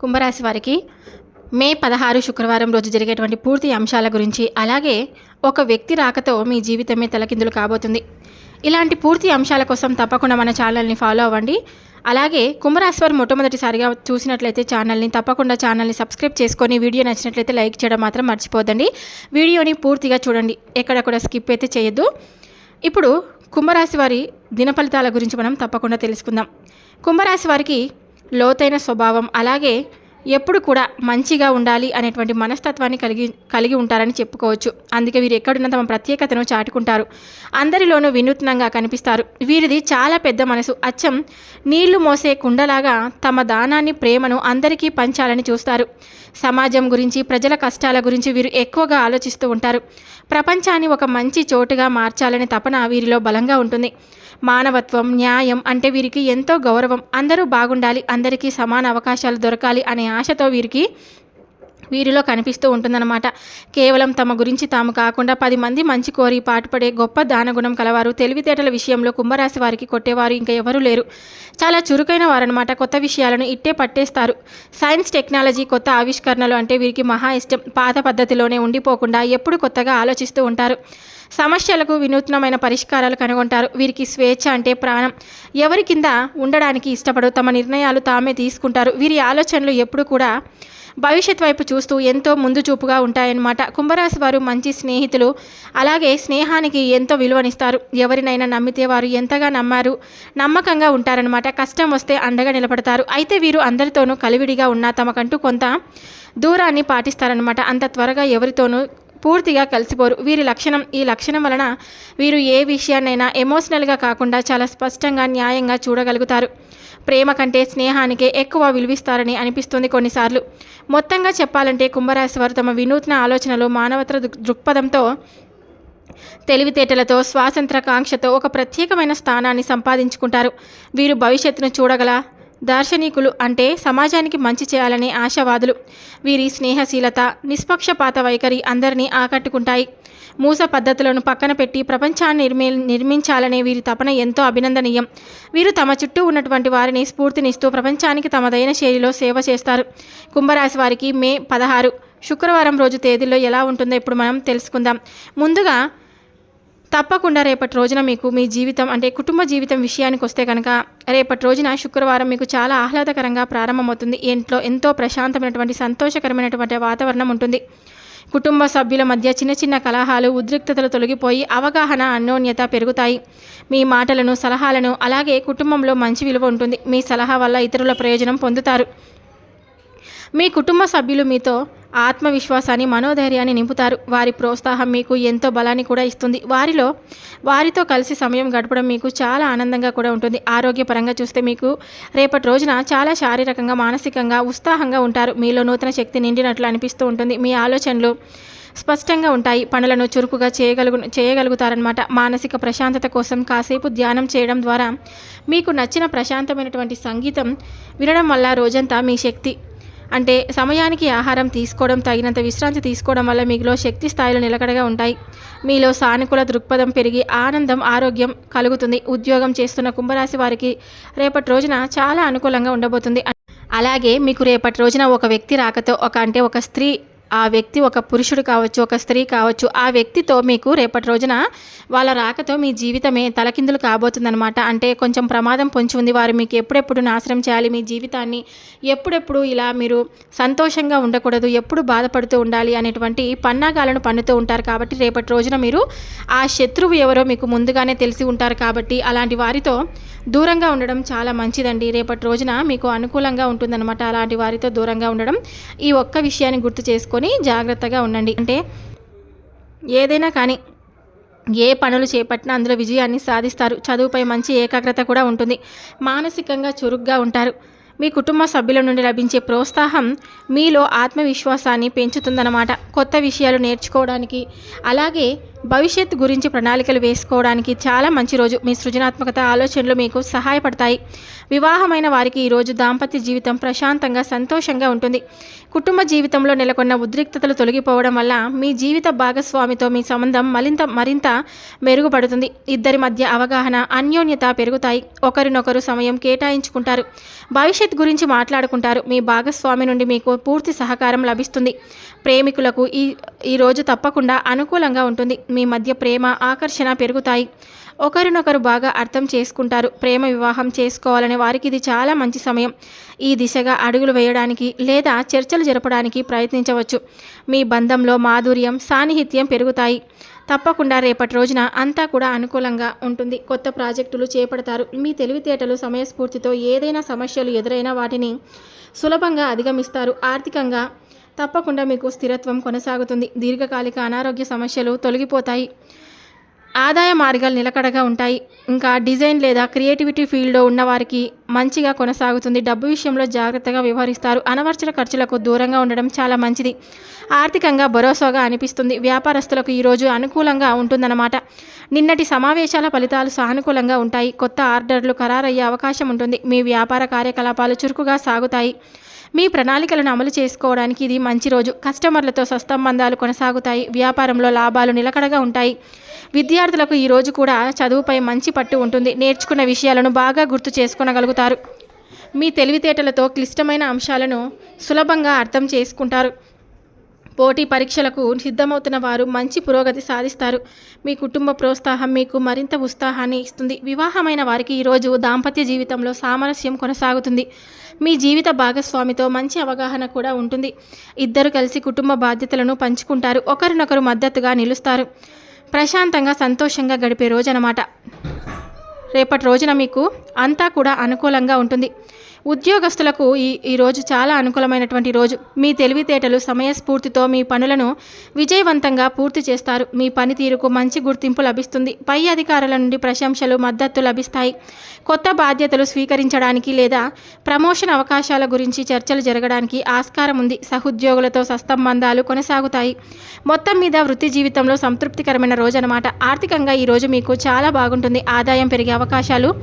కుంభరాశి వారికి మే పదహారు శుక్రవారం రోజు జరిగేటువంటి పూర్తి అంశాల గురించి అలాగే ఒక వ్యక్తి రాకతో మీ జీవితమే తలకిందులు కాబోతుంది. ఇలాంటి పూర్తి అంశాల కోసం తప్పకుండా మన ఛానల్ని ఫాలో అవ్వండి. అలాగే కుంభరాశి వారు మొట్టమొదటిసారిగా చూసినట్లయితే ఛానల్ని తప్పకుండా ఛానల్ని సబ్స్క్రైబ్ చేసుకొని వీడియో నచ్చినట్లయితే లైక్ చేయడం మాత్రం మర్చిపోదండి. వీడియోని పూర్తిగా చూడండి. ఎక్కడ కూడా స్కిప్ అయితే చేయొద్దు. ఇప్పుడు కుంభరాశి వారి దిన ఫలితాల గురించి మనం తప్పకుండా తెలుసుకుందాం. కుంభరాశి వారికి లోతైన స్వభావం అలాగే ఎప్పుడు కూడా మంచిగా ఉండాలి అనేటువంటి మనస్తత్వాన్ని కలిగి కలిగి ఉంటారని చెప్పుకోవచ్చు. అందుకే వీరు ఎక్కడున్న తమ ప్రత్యేకతను చాటుకుంటారు. అందరిలోనూ వినూత్నంగా కనిపిస్తారు. వీరిది చాలా పెద్ద మనసు. అచ్చం నీళ్ళు మోసే కుండలాగా తమ దానాన్ని ప్రేమను అందరికీ పంచాలని చూస్తారు. సమాజం గురించి ప్రజల కష్టాల గురించి వీరు ఎక్కువగా ఆలోచిస్తూ ఉంటారు. ప్రపంచాన్ని ఒక మంచి చోటుగా మార్చాలనే తపన వీరిలో బలంగా ఉంటుంది. మానవత్వం న్యాయం అంటే వీరికి ఎంతో గౌరవం. అందరూ బాగుండాలి అందరికీ సమాన అవకాశాలు దొరకాలి అనే ఆశతో వీరికి వీరిలో కనిపిస్తూ ఉంటుందన్నమాట. కేవలం తమ గురించి తాము కాకుండా పది మంది మంచి కోరి పాటుపడే గొప్ప దానగుణం కలవారు. తెలివితేటల విషయంలో కుంభరాశి వారికి కొట్టేవారు ఇంకా ఎవరూ లేరు. చాలా చురుకైన వారనమాట కొత్త విషయాలను ఇట్టే పట్టేస్తారు. సైన్స్ టెక్నాలజీ కొత్త ఆవిష్కరణలు అంటే వీరికి మహా ఇష్టం. పాత పద్ధతిలోనే ఉండిపోకుండా ఎప్పుడు కొత్తగా ఆలోచిస్తూ ఉంటారు. సమస్యలకు వినూత్నమైన పరిష్కారాలు కనుగొంటారు. వీరికి స్వేచ్ఛ అంటే ప్రాణం. ఎవరి కింద ఉండడానికి ఇష్టపడు తమ నిర్ణయాలు తామే తీసుకుంటారు. వీరి ఆలోచనలు ఎప్పుడు కూడా భవిష్యత్ వైపు చూస్తూ ఎంతో ముందు చూపుగా ఉంటాయన్నమాట. కుంభరాశి వారు మంచి స్నేహితులు. అలాగే స్నేహానికి ఎంతో విలువనిస్తారు. ఎవరినైనా నమ్మితే వారు ఎంతగా నమ్మారు నమ్మకంగా ఉంటారనమాట కష్టం వస్తే అండగా నిలబడతారు. అయితే వీరు అందరితోనూ కలివిడిగా ఉన్నా తమకంటూ కొంత దూరాన్ని పాటిస్తారనమాట అంత త్వరగా ఎవరితోనూ పూర్తిగా కలిసిపోరు. వీరి లక్షణం ఈ లక్షణం వలన వీరు ఏ విషయాన్నైనా ఎమోషనల్గా కాకుండా చాలా స్పష్టంగా న్యాయంగా చూడగలుగుతారు. ప్రేమ కంటే స్నేహానికే ఎక్కువ విలువిస్తారని అనిపిస్తుంది కొన్నిసార్లు. మొత్తంగా చెప్పాలంటే కుంభరాశి వారు తమ వినూత్న ఆలోచనలు మానవత్వ దృక్పథంతో తెలివితేటలతో స్వాతంత్ర కాంక్షతో ఒక ప్రత్యేకమైన స్థానాన్ని సంపాదించుకుంటారు. వీరు భవిష్యత్తును చూడగల దార్శనికులు అంటే సమాజానికి మంచి చేయాలనే ఆశావాదులు. వీరి స్నేహశీలత నిష్పక్షపాత వైఖరి అందరినీ ఆకట్టుకుంటాయి. మూస పద్ధతులను పక్కన పెట్టి ప్రపంచాన్ని నిర్మి నిర్మించాలనే వీరి తపన ఎంతో అభినందనీయం. వీరు తమ చుట్టూ ఉన్నటువంటి వారిని స్ఫూర్తినిస్తూ ప్రపంచానికి తమదైన శైలిలో సేవ చేస్తారు. కుంభరాశి వారికి మే పదహారు. శుక్రవారం రోజు తేదీలో ఎలా ఉంటుందో ఇప్పుడు మనం తెలుసుకుందాం. ముందుగా తప్పకుండా రేపటి రోజున మీకు మీ జీవితం అంటే కుటుంబ జీవితం విషయానికి వస్తే కనుక రేపటి రోజున శుక్రవారం మీకు చాలా ఆహ్లాదకరంగా ప్రారంభమవుతుంది. ఇంట్లో ఎంతో ప్రశాంతమైనటువంటి సంతోషకరమైనటువంటి వాతావరణం ఉంటుంది. కుటుంబ సభ్యుల మధ్య చిన్న చిన్న కలహాలు ఉద్రిక్తతలు తొలగిపోయి అవగాహన అన్యోన్యత పెరుగుతాయి. మీ మాటలను సలహాలను అలాగే కుటుంబంలో మంచి విలువ ఉంటుంది. మీ సలహా వల్ల ఇతరుల ప్రయోజనం పొందుతారు. మీ కుటుంబ సభ్యులు మీతో ఆత్మవిశ్వాసాన్ని మనోధైర్యాన్ని నింపుతారు. వారి ప్రోత్సాహం మీకు ఎంతో బలాన్ని కూడా ఇస్తుంది. వారిలో వారితో కలిసి సమయం గడపడం మీకు చాలా ఆనందంగా కూడా ఉంటుంది. ఆరోగ్యపరంగా చూస్తే మీకు రేపటి రోజున చాలా శారీరకంగా మానసికంగా ఉత్సాహంగా ఉంటారు. మీలో నూతన శక్తి నిండినట్లు అనిపిస్తూ ఉంటుంది. మీ ఆలోచనలు స్పష్టంగా ఉంటాయి. పనులను చురుకుగా చేయగలుగు చేయగలుగుతారనమాట మానసిక ప్రశాంతత కోసం కాసేపు ధ్యానం చేయడం ద్వారా మీకు నచ్చిన ప్రశాంతమైనటువంటి సంగీతం వినడం వల్ల రోజంతా మీ శక్తి అంటే సమయానికి ఆహారం తీసుకోవడం తగినంత విశ్రాంతి తీసుకోవడం వల్ల మీలో శక్తి స్థాయిలు నిలకడగా ఉంటాయి. మీలో సానుకూల దృక్పథం పెరిగి ఆనందం ఆరోగ్యం కలుగుతుంది. ఉద్యోగం చేస్తున్న కుంభరాశి వారికి రేపటి రోజున చాలా అనుకూలంగా ఉండబోతుంది. అలాగే మీకు రేపటి రోజున ఒక వ్యక్తి రాకతో ఒక అంటే ఒక స్త్రీ ఆ వ్యక్తి ఒక పురుషుడు కావచ్చు ఒక స్త్రీ కావచ్చు ఆ వ్యక్తితో మీకు రేపటి రోజున వాళ్ళ రాకతో మీ జీవితమే తలకిందులు కాబోతుందనమాట అంటే కొంచెం ప్రమాదం పొంచి ఉంది. వారు మీకు ఎప్పుడెప్పుడు నాశనం చేయాలి? మీ జీవితాన్ని ఎప్పుడెప్పుడు ఇలా మీరు సంతోషంగా ఉండకూడదు? ఎప్పుడు బాధపడుతూ ఉండాలి? అనేటువంటి పన్నాగాలను పన్నుతూ ఉంటారు. కాబట్టి రేపటి రోజున మీరు ఆ శత్రువు ఎవరో మీకు ముందుగానే తెలిసి ఉంటారు కాబట్టి అలాంటి వారితో దూరంగా ఉండడం చాలా మంచిదండి. రేపటి రోజున మీకు అనుకూలంగా ఉంటుందన్నమాట అలాంటి వారితో దూరంగా ఉండడం. ఈ ఒక్క విషయాన్ని గుర్తు చేసుకొని జాగ్రత్తగా ఉండండి. అంటే ఏదైనా కానీ ఏ పనులు చేపట్టినా అందులో విజయాన్ని సాధిస్తారు. చదువుపై మంచి ఏకాగ్రత కూడా ఉంటుంది. మానసికంగా చురుగ్గా ఉంటారు. మీ కుటుంబ సభ్యుల నుండి లభించే ప్రోత్సాహం మీలో ఆత్మవిశ్వాసాన్ని పెంచుతుందన్నమాట. కొత్త విషయాలు నేర్చుకోవడానికి. అలాగే భవిష్యత్తు గురించి ప్రణాళికలు వేసుకోవడానికి చాలా మంచి రోజు. మీ సృజనాత్మకత ఆలోచనలు మీకు సహాయపడతాయి. వివాహమైన వారికి ఈరోజు దాంపత్య జీవితం ప్రశాంతంగా సంతోషంగా ఉంటుంది. కుటుంబ జీవితంలో నెలకొన్న ఉద్రిక్తతలు తొలగిపోవడం వల్ల మీ జీవిత భాగస్వామితో మీ సంబంధం మరింత మరింత మెరుగుపడుతుంది. ఇద్దరి మధ్య అవగాహన అన్యోన్యత పెరుగుతాయి. ఒకరినొకరు సమయం కేటాయించుకుంటారు. భవిష్యత్ గురించి మాట్లాడుకుంటారు. మీ భాగస్వామి నుండి మీకు పూర్తి సహకారం లభిస్తుంది. ప్రేమికులకు ఈ ఈరోజు తప్పకుండా అనుకూలంగా ఉంటుంది. మీ మధ్య ప్రేమ ఆకర్షణ పెరుగుతాయి. ఒకరినొకరు బాగా అర్థం చేసుకుంటారు. ప్రేమ వివాహం చేసుకోవాలనే వారికి ఇది చాలా మంచి సమయం. ఈ దిశగా అడుగులు వేయడానికి లేదా చర్చలు జరపడానికి ప్రయత్నించవచ్చు. మీ బంధంలో మాధుర్యం సాన్నిహిత్యం పెరుగుతాయి. తప్పకుండా రేపటి రోజున అంతా కూడా అనుకూలంగా ఉంటుంది. కొత్త ప్రాజెక్టులు చేపడతారు. మీ తెలివితేటలు సమయస్ఫూర్తితో ఏదైనా సమస్యలు ఎదురైనా వాటిని సులభంగా అధిగమిస్తారు. ఆర్థికంగా తప్పకుండా మీకు స్థిరత్వం కొనసాగుతుంది. దీర్ఘకాలిక అనారోగ్య సమస్యలు తొలగిపోతాయి. ఆదాయ మార్గాలు నిలకడగా ఉంటాయి. ఇంకా డిజైన్ లేదా క్రియేటివిటీ ఫీల్డ్లో ఉన్నవారికి మంచిగా కొనసాగుతుంది. డబ్బు విషయంలో జాగ్రత్తగా వ్యవహరిస్తారు. అనవసర ఖర్చులకు దూరంగా ఉండడం చాలా మంచిది. ఆర్థికంగా భరోసాగా అనిపిస్తుంది. వ్యాపారస్తులకు ఈరోజు అనుకూలంగా ఉంటుందన్నమాట. నిన్నటి సమావేశాల ఫలితాలు సానుకూలంగా ఉంటాయి. కొత్త ఆర్డర్లు ఖరారయ్యే అవకాశం ఉంటుంది. మీ వ్యాపార కార్యకలాపాలు చురుకుగా సాగుతాయి. మీ ప్రణాళికలను అమలు చేసుకోవడానికి ఇది మంచి రోజు. కస్టమర్లతో సస్తంబంధాలు కొనసాగుతాయి. వ్యాపారంలో లాభాలు నిలకడగా ఉంటాయి. విద్యార్థులకు ఈ రోజు కూడా చదువుపై మంచి పట్టు ఉంటుంది. నేర్చుకున్న విషయాలను బాగా గుర్తు చేసుకునగలుగుతారు. మీ తెలివితేటలతో క్లిష్టమైన అంశాలను సులభంగా అర్థం చేసుకుంటారు. పోటీ పరీక్షలకు సిద్ధమవుతున్న వారు మంచి పురోగతి సాధిస్తారు. మీ కుటుంబ ప్రోత్సాహం మీకు మరింత ఉత్సాహాన్ని ఇస్తుంది. వివాహమైన వారికి ఈరోజు దాంపత్య జీవితంలో సామరస్యం కొనసాగుతుంది. మీ జీవిత భాగస్వామితో మంచి అవగాహన కూడా ఉంటుంది. ఇద్దరు కలిసి కుటుంబ బాధ్యతలను పంచుకుంటారు. ఒకరినొకరు మద్దతుగా నిలుస్తారు. ప్రశాంతంగా సంతోషంగా గడిపే రోజు అన్నమాట రేపటి రోజున మీకు అంతా కూడా అనుకూలంగా ఉంటుంది. ఉద్యోగస్తులకు ఈ ఈరోజు చాలా అనుకూలమైనటువంటి రోజు. మీ తెలివితేటలు సమయస్ఫూర్తితో మీ పనులను విజయవంతంగా పూర్తి చేస్తారు. మీ పనితీరుకు మంచి గుర్తింపు లభిస్తుంది. పై అధికారుల నుండి ప్రశంసలు మద్దతు లభిస్తాయి. కొత్త బాధ్యతలు స్వీకరించడానికి లేదా ప్రమోషన్ అవకాశాల గురించి చర్చలు జరగడానికి ఆస్కారం ఉంది. సహోద్యోగులతో సస్తంబంధాలు కొనసాగుతాయి. మొత్తం మీద వృత్తి జీవితంలో సంతృప్తికరమైన రోజు అనమాట ఆర్థికంగా ఈరోజు మీకు చాలా బాగుంటుంది. ఆదాయం పెరిగే అవకాశాలు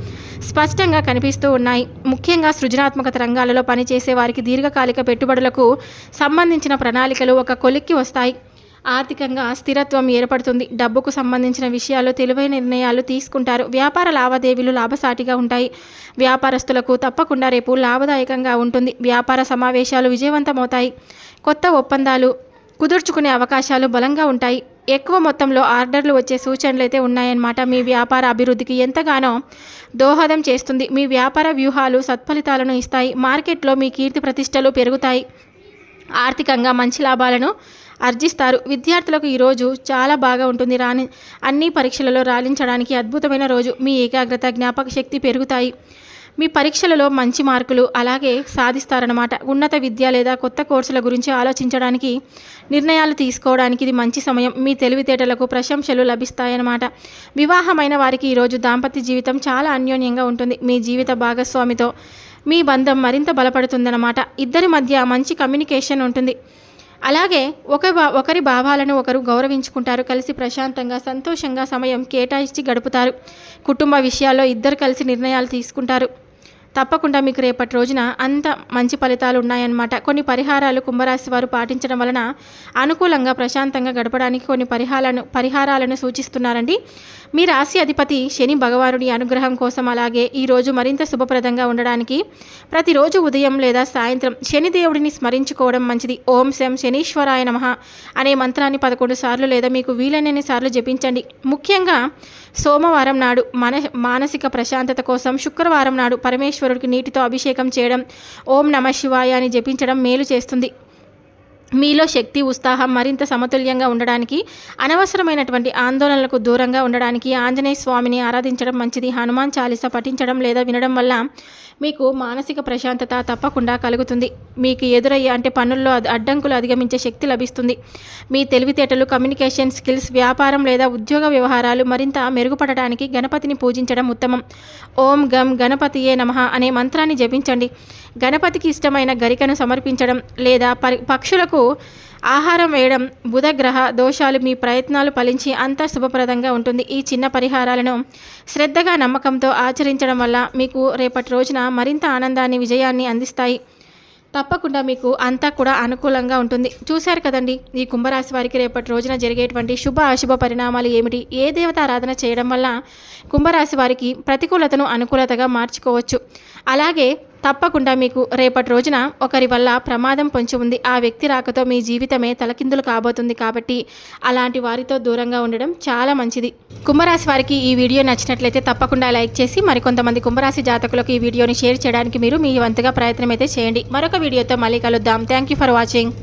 స్పష్టంగా కనిపిస్తూ ఉన్నాయి. ముఖ్యంగా సృజనాత్మకత రంగాలలో పనిచేసే వారికి దీర్ఘకాలిక పెట్టుబడులకు సంబంధించిన ప్రణాళికలు ఒక కొలిక్కి వస్తాయి. ఆర్థికంగా స్థిరత్వం ఏర్పడుతుంది. డబ్బుకు సంబంధించిన విషయాల్లో తెలివైన నిర్ణయాలు తీసుకుంటారు. వ్యాపార లావాదేవీలు లాభసాటిగా ఉంటాయి. వ్యాపారస్తులకు తప్పకుండా రేపు లాభదాయకంగా ఉంటుంది. వ్యాపార సమావేశాలు విజయవంతమవుతాయి. కొత్త ఒప్పందాలు కుదుర్చుకునే అవకాశాలు బలంగా ఉంటాయి. ఎక్కువ మొత్తంలో ఆర్డర్లు వచ్చే సూచనలు అయితే ఉన్నాయన్నమాట. మీ వ్యాపార అభివృద్ధికి ఎంతగానో దోహదం చేస్తుంది. మీ వ్యాపార వ్యూహాలు సత్ఫలితాలను ఇస్తాయి. మార్కెట్లో మీ కీర్తి ప్రతిష్టలు పెరుగుతాయి. ఆర్థికంగా మంచి లాభాలను ఆర్జిస్తారు. విద్యార్థులకు ఈరోజు చాలా బాగా ఉంటుంది. రాణి అన్ని పరీక్షలలో రాణించడానికి అద్భుతమైన రోజు. మీ ఏకాగ్రత జ్ఞాపక శక్తి పెరుగుతాయి. మీ పరీక్షలలో మంచి మార్కులు అలాగే సాధిస్తారన్నమాట. ఉన్నత విద్య లేదా కొత్త కోర్సుల గురించి ఆలోచించడానికి నిర్ణయాలు తీసుకోవడానికి ఇది మంచి సమయం. మీ తెలివితేటలకు ప్రశంసలు లభిస్తాయన్నమాట. వివాహమైన వారికి ఈరోజు దాంపత్య జీవితం చాలా అన్యోన్యంగా ఉంటుంది. మీ జీవిత భాగస్వామితో మీ బంధం మరింత బలపడుతుందన్నమాట. ఇద్దరి మధ్య మంచి కమ్యూనికేషన్ ఉంటుంది. అలాగే ఒక ఒకరి భావాలను ఒకరు గౌరవించుకుంటారు. కలిసి ప్రశాంతంగా సంతోషంగా సమయం కేటాయించి గడుపుతారు. కుటుంబ విషయాల్లో ఇద్దరు కలిసి నిర్ణయాలు తీసుకుంటారు. తప్పకుండా మీకు రేపటి రోజున అంత మంచి ఫలితాలు ఉన్నాయన్నమాట. కొన్ని పరిహారాలు కుంభరాశి వారు పాటించడం వలన అనుకూలంగా ప్రశాంతంగా గడపడానికి కొన్ని పరిహారాలను పరిహారాలను సూచిస్తున్నారండి. మీ రాశి అధిపతి శని భగవానుడి అనుగ్రహం కోసం అలాగే ఈరోజు మరింత శుభప్రదంగా ఉండడానికి ప్రతిరోజు ఉదయం లేదా సాయంత్రం శని దేవుడిని స్మరించుకోవడం మంచిది. ఓం శం శనీశ్వరాయ నమ అనే మంత్రాన్ని పదకొండు సార్లు లేదా మీకు వీలైనన్ని సార్లు జపించండి. ముఖ్యంగా సోమవారం నాడు మన మానసిక ప్రశాంతత కోసం శుక్రవారం నాడు పరమేశ్వరుడికి నీటితో అభిషేకం చేయడం ఓం నమ శివాయ అని జపించడం మేలు చేస్తుంది. మీలో శక్తి ఉత్సాహం మరింత సమతుల్యంగా ఉండడానికి అనవసరమైనటువంటి ఆందోళనలకు దూరంగా ఉండడానికి ఆంజనేయ స్వామిని ఆరాధించడం మంచిది హనుమాన్ చాలీస పఠించడం లేదా వినడం వల్ల మీకు మానసిక ప్రశాంతత తప్పకుండా కలుగుతుంది. మీకు ఎదురయ్యే అంటే పనుల్లో అడ్డంకులు అధిగమించే శక్తి లభిస్తుంది. మీ తెలివితేటలు కమ్యూనికేషన్ స్కిల్స్ వ్యాపారం లేదా ఉద్యోగ వ్యవహారాలు మరింత మెరుగుపడటానికి గణపతిని పూజించడం ఉత్తమం. ఓం గం గణపతియే నమః అనే మంత్రాన్ని జపించండి. గణపతికి ఇష్టమైన గరికను సమర్పించడం లేదా పక్షులకు ఆహారం వేయడం బుధగ్రహ దోషాలు మీ ప్రయత్నాలు ఫలించి అంత శుభప్రదంగా ఉంటుంది. ఈ చిన్న పరిహారాలను శ్రద్ధగా నమ్మకంతో ఆచరించడం వల్ల మీకు రేపటి రోజున మరింత ఆనందాన్ని విజయాన్ని అందిస్తాయి. తప్పకుండా మీకు అంతా కూడా అనుకూలంగా ఉంటుంది. చూశారు కదండి ఈ కుంభరాశి వారికి రేపటి రోజున జరిగేటువంటి శుభ అశుభ పరిణామాలు ఏమిటి? ఏ దేవత ఆరాధన చేయడం వల్ల కుంభరాశి వారికి ప్రతికూలతను అనుకూలతగా మార్చుకోవచ్చు. అలాగే తప్పకుండా మీకు రేపటి రోజున ఒకరి వల్ల ప్రమాదం పొంచి ఉంది. ఆ వ్యక్తి రాకతో మీ జీవితమే తలకిందులు కాబోతుంది కాబట్టి అలాంటి వారితో దూరంగా ఉండడం చాలా మంచిది. కుంభరాశి వారికి ఈ వీడియో నచ్చినట్లయితే తప్పకుండా లైక్ చేసి మరికొంతమంది కుంభరాశి జాతకులకు ఈ వీడియోని షేర్ చేయడానికి మీరు మీ వంతుగా ప్రయత్నం అయితే చేయండి. మరొక వీడియోతో మళ్ళీ కలుద్దాం. Thank you for watching.